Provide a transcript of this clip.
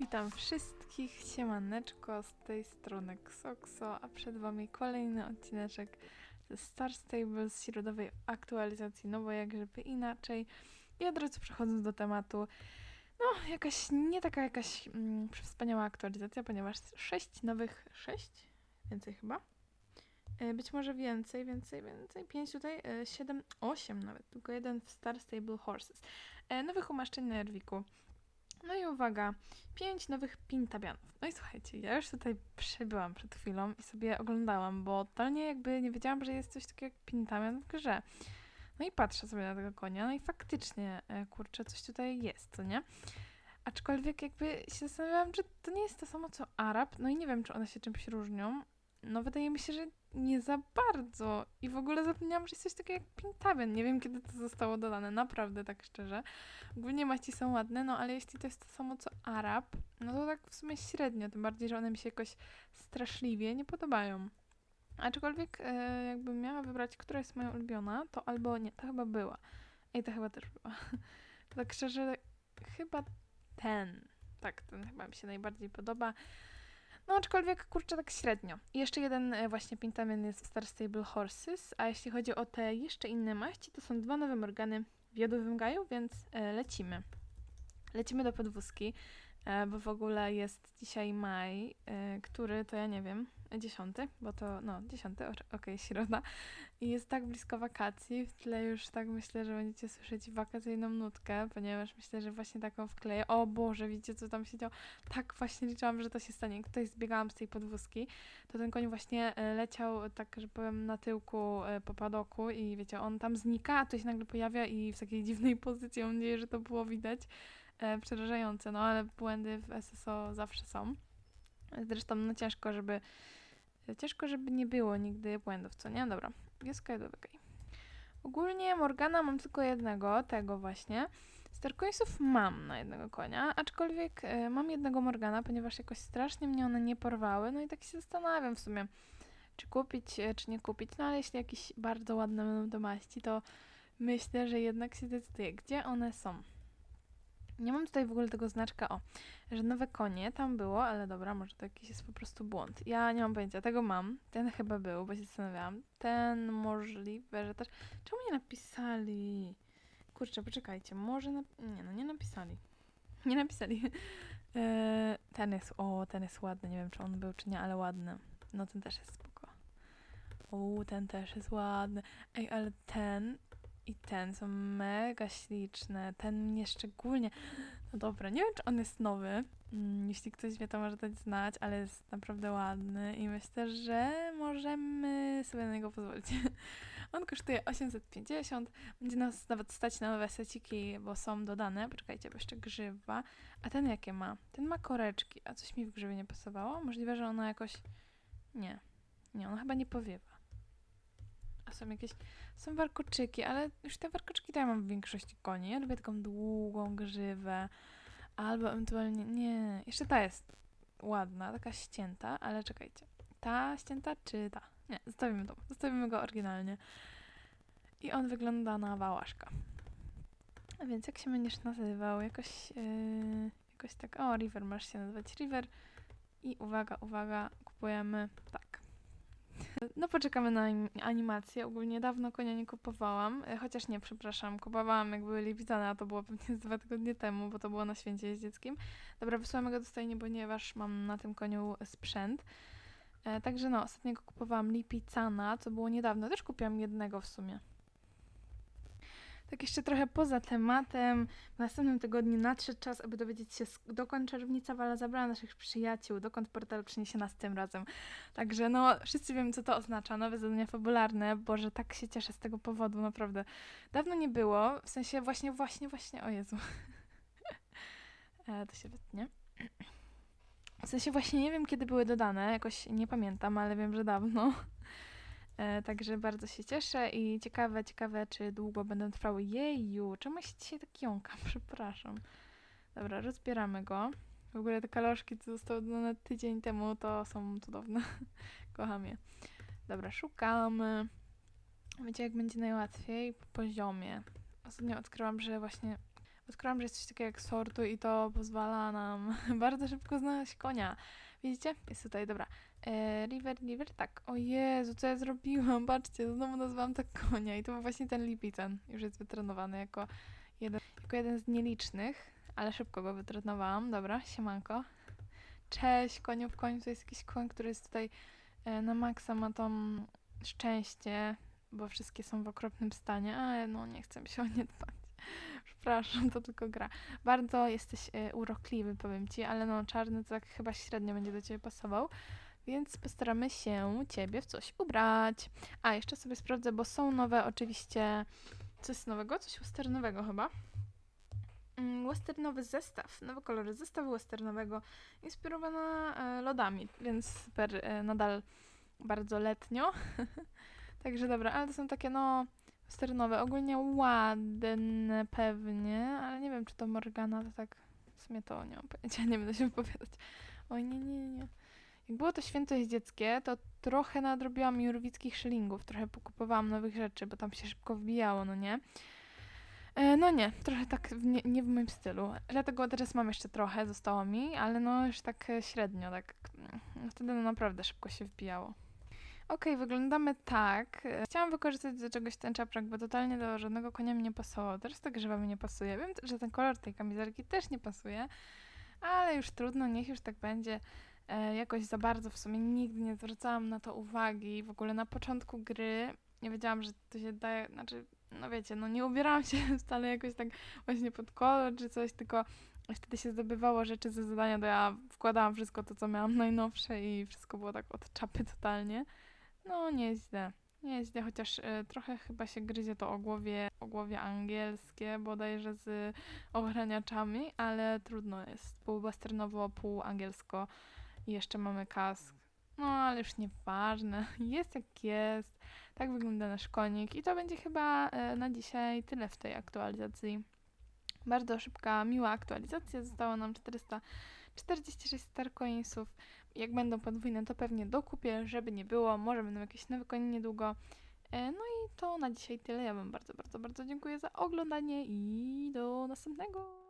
Witam wszystkich, siemaneczko, z tej strony Xokso, a przed wami kolejny odcineczek ze Star Stable z środowej aktualizacji, no bo jak żeby inaczej. I od razu przechodząc do tematu, no jakaś, nie taka jakaś mm, wspaniała aktualizacja, ponieważ sześć nowych, sześć? Więcej chyba? E, Być może więcej, więcej, więcej. Pięć tutaj, e, siedem, osiem nawet. Tylko jeden w Star Stable Horses. E, Nowych umaszczeń na Erwiku. No i uwaga, pięć nowych pintabianów. No i słuchajcie, ja już tutaj przebyłam przed chwilą i sobie oglądałam, bo totalnie jakby nie wiedziałam, że jest coś takiego jak pintabian w grze. No i patrzę sobie na tego konia, no i faktycznie, e, kurczę, coś tutaj jest, co nie? Aczkolwiek jakby się zastanawiałam, czy to nie jest to samo co Arab, no i nie wiem, czy one się czymś różnią. No wydaje mi się, że nie za bardzo. I w ogóle zapomniałam, że jest coś takiego jak pintabian. Nie wiem, kiedy to zostało dodane, naprawdę tak szczerze. Ogólnie maści są ładne, no ale jeśli to jest to samo co Arab, no to tak w sumie średnio, tym bardziej, że one mi się jakoś straszliwie nie podobają. Aczkolwiek e, jakbym miała wybrać, która jest moja ulubiona, to albo nie, to chyba była. Ej, to chyba też była. tak szczerze, chyba ten. Tak, ten chyba mi się najbardziej podoba. No aczkolwiek, kurczę, tak średnio. I jeszcze jeden e, właśnie Pintamen jest w Star Stable Horses, a jeśli chodzi o te jeszcze inne maści, to są dwa nowe morgany w jodowym gaju, więc e, lecimy. Lecimy do podwózki, bo w ogóle jest dzisiaj maj, e, który to ja nie wiem, dziesiąty, bo to, no, dziesiąty, okej, środa. I jest tak blisko wakacji, w tle już tak myślę, że będziecie słyszeć wakacyjną nutkę, ponieważ myślę, że właśnie taką wkleję. O Boże, widzicie co tam się działo? Tak właśnie liczyłam, że to się stanie. Jak tutaj zbiegałam z tej podwózki, to ten koń właśnie e, leciał, tak że powiem, na tyłku e, po padoku i wiecie, on tam znika, a to się nagle pojawia i w takiej dziwnej pozycji, mam nadzieję, że to było widać. E, przerażające, no ale błędy w SSO zawsze są. Zresztą no ciężko, żeby ciężko, żeby nie było nigdy błędów, co nie? Dobra, wioska jadłowego. Ogólnie Morgana mam tylko jednego, tego właśnie. Starcoinsów mam na jednego konia, aczkolwiek e, mam jednego Morgana, ponieważ jakoś strasznie mnie one nie porwały, no i tak się zastanawiam w sumie, czy kupić, e, czy nie kupić, no ale jeśli jakieś bardzo ładne będą do maści, to myślę, że jednak się decyduję. Gdzie one są? Nie mam tutaj w ogóle tego znaczka, o, że nowe konie tam było, ale dobra, może to jakiś jest po prostu błąd. Ja nie mam pojęcia, tego mam, ten chyba był, bo się zastanawiałam. Ten możliwe, że też... Czemu nie napisali? Kurczę, poczekajcie, może... Nie, no nie napisali. Nie napisali. Eee, ten jest, o, ten jest ładny, nie wiem czy on był czy nie, ale ładny. No ten też jest spoko. O, ten też jest ładny. Ej, ale ten i ten są mega śliczne. Ten mnie szczególnie. No dobra, nie wiem, czy on jest nowy. Mm, Jeśli ktoś wie, to może dać znać, ale jest naprawdę ładny i myślę, że możemy sobie na niego pozwolić. On kosztuje 850. Będzie nas nawet stać na nowe seciki, bo są dodane. Poczekajcie, bo jeszcze grzywa. A ten jakie ma? Ten ma koreczki, a coś mi w grzywie nie pasowało? Możliwe, że ona jakoś... Nie. Nie, ona chyba nie powiewa. A są jakieś... Są warkoczyki, ale już te warkoczyki to ja mam w większości koni. Ja lubię taką długą grzywę. Albo ewentualnie... Nie, jeszcze ta jest ładna, taka ścięta, ale czekajcie. Ta ścięta czy ta? Nie, zostawimy to. Zostawimy go oryginalnie. I on wygląda na wałaszka. A więc jak się będziesz nazywał? Jakoś... Yy, jakoś tak... O, River, masz się nazywać River. I uwaga, uwaga, kupujemy... Tak. No poczekamy na anim- animację. Ogólnie dawno konia nie kupowałam, e, chociaż nie, przepraszam, kupowałam jak były lipizane, a to było pewnie z dwa tygodnie temu, bo to było na święcie jeździeckim. Dobra, wysłamy go do stajni, ponieważ mam na tym koniu sprzęt. E, także no, ostatniego kupowałam lipicana, co było niedawno. Też kupiłam jednego w sumie. Tak jeszcze trochę poza tematem. W następnym tygodniu nadszedł czas, aby dowiedzieć się, dokąd czarownica Wala zabrała naszych przyjaciół, dokąd portal przyniesie nas tym razem. Także no, wszyscy wiemy, co to oznacza. Nowe zadania fabularne. Boże, tak się cieszę z tego powodu, naprawdę. Dawno nie było, w sensie właśnie, właśnie, właśnie, o Jezu. e, to się wytnie. W sensie właśnie nie wiem, kiedy były dodane, jakoś nie pamiętam, ale wiem, że dawno. E, także bardzo się cieszę i ciekawe, ciekawe, czy długo będą trwały. Jeju, czemu się dzisiaj tak jąkam? Przepraszam. Dobra, rozbieramy go. W ogóle te kaloszki, co zostały dodane tydzień temu, to są cudowne. Kocham je. Dobra, szukamy. Wiecie, jak będzie najłatwiej? Po poziomie. Ostatnio odkryłam, że właśnie Odkryłam, że jest coś takiego jak sortu i to pozwala nam bardzo szybko znaleźć konia. Widzicie? Jest tutaj, dobra. E, river, river, tak. O Jezu, co ja zrobiłam? Patrzcie, znowu nazwałam tak konia i to był właśnie ten Lipizan. Już jest wytrenowany jako jeden, jako jeden z nielicznych, ale szybko go wytrenowałam. Dobra, siemanko. Cześć, koniu. W końcu jest jakiś koń, który jest tutaj e, na maksa, ma to szczęście, bo wszystkie są w okropnym stanie, ale no nie chcę się o nie dbać. Przepraszam, to tylko gra. Bardzo jesteś e, urokliwy, powiem ci, ale no czarny to tak chyba średnio będzie do ciebie pasował. Więc postaramy się ciebie w coś ubrać. A, jeszcze sobie sprawdzę, bo są nowe oczywiście. Coś nowego? Coś westernowego chyba. Mm, Westernowy zestaw, nowe kolory zestawu westernowego, inspirowana e, lodami, więc super, e, nadal bardzo letnio. Także dobra, ale to są takie no westernowe, ogólnie ładne pewnie, ale nie wiem czy to Morgana, to tak w sumie to nie mam pojęcia, nie będę się wypowiadać. Oj nie, nie, nie. Jak było to święto jest dzieckie, to trochę nadrobiłam jurwickich szylingów, trochę pokupowałam nowych rzeczy, bo tam się szybko wbijało, no nie? E, no nie, trochę tak w nie, nie w moim stylu. Dlatego teraz mam jeszcze trochę, zostało mi, ale no już tak e, średnio, tak. mm, Wtedy no naprawdę szybko się wbijało. Okej, wyglądamy tak. Chciałam wykorzystać do czegoś ten czaprak, bo totalnie do żadnego konia mi nie pasował. Teraz tak grzyba mi nie pasuje. Wiem, że ten kolor tej kamizelki też nie pasuje, ale już trudno, niech już tak będzie. E, jakoś za bardzo w sumie nigdy nie zwracałam na to uwagi. W ogóle na początku gry nie wiedziałam, że to się daje, znaczy, no wiecie, no nie ubierałam się wcale jakoś tak właśnie pod kolor czy coś, tylko wtedy się zdobywało rzeczy ze zadania, to ja wkładałam wszystko to, co miałam najnowsze i wszystko było tak od czapy totalnie. No, nieźle. Nieźle, chociaż e, trochę chyba się gryzie to ogłowie, ogłowie angielskie, bodajże z ochraniaczami, ale trudno jest. Pół westernowo, pół angielsko. I jeszcze mamy kask. No, ale już nieważne. Jest jak jest. Tak wygląda nasz konik. I to będzie chyba e, na dzisiaj tyle w tej aktualizacji. Bardzo szybka, miła aktualizacja. Zostało nam 446 starcoinsów. Jak będą podwójne, to pewnie dokupię, żeby nie było. Może będą jakieś nowe konie niedługo. E, No i to na dzisiaj tyle. Ja Wam bardzo, bardzo, bardzo dziękuję za oglądanie i do następnego.